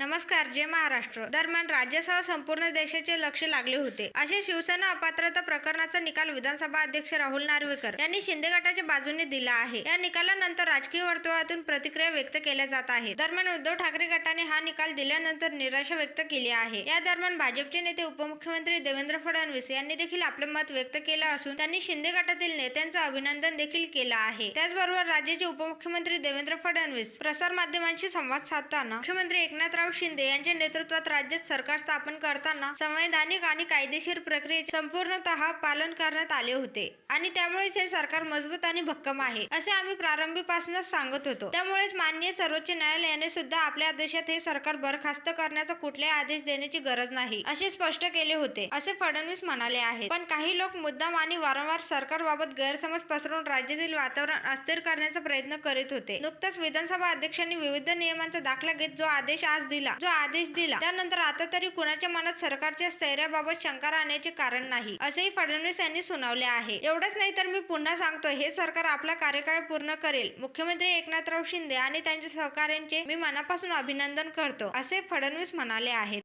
नमस्कार जय महाराष्ट्र. दरम्यान राज्यासह संपूर्ण देशाचे लक्ष लागले होते. असे शिवसेना अपात्रता प्रकरणाचा निकाल विधानसभा अध्यक्ष राहुल नार्वेकर यांनी शिंदे गटाच्या बाजूने दिला आहे. या निकालानंतर राजकीय वर्तुळातून प्रतिक्रिया व्यक्त केल्या जात आहे दरम्यान उद्धव ठाकरे गटाने हा निकाल दिल्यानंतर निराशा व्यक्त केली आहे. या दरम्यान भाजपचे नेते उपमुख्यमंत्री देवेंद्र फडणवीस यांनी देखील आपले मत व्यक्त केलं असून त्यांनी शिंदे गटातील नेत्यांचं अभिनंदन देखील केलं आहे. त्याचबरोबर राज्याचे उपमुख्यमंत्री देवेंद्र फडणवीस प्रसार माध्यमांशी संवाद साधताना मुख्यमंत्री एकनाथ राव एकनाथ शिंदे यांच्या नेतृत्वात राज्यात सरकार स्थापन करताना संवैधानिक आणि कायदेशीर प्रक्रियेचे संपूर्णतः पालन करण्यात आले होते. आणि त्यामुळेच हे सरकार मजबूत आणि भक्कम आहे असे आम्ही प्रारंभीपासूनच सांगत होतो. त्यामुळेच माननीय सर्वोच्च न्यायालयाने सुद्धा आपल्या आदेशात हे सरकार बरखास्त करण्याचा कुठलाही आदेश देण्याची गरज नाही असे स्पष्ट केले होते असे फडणवीस म्हणाले आहेत. पण काही लोक मुद्दाम आणि वारंवार सरकारबाबत गैरसमज पसरवून राज्यातील वातावरण अस्थिर करण्याचा प्रयत्न करीत होते. नुकताच विधानसभा अध्यक्षांनी विविध नियमांचा दाखला घेत जो आदेश आज दिला जो आदेश दिला. त्यानंतर आता तरी कुणाच्या मनात सरकारच्या स्थैर्याबाबत शंका राहण्याचे कारण नाही असेही फडणवीस यांनी सुनावले आहे. एवढंच नाही तर मी पुन्हा सांगतो हे सरकार आपला कार्यकाळ पूर्ण करेल. मुख्यमंत्री एकनाथराव शिंदे आणि त्यांच्या सहकाऱ्यांचे मी मनापासून अभिनंदन करतो असे फडणवीस म्हणाले आहेत.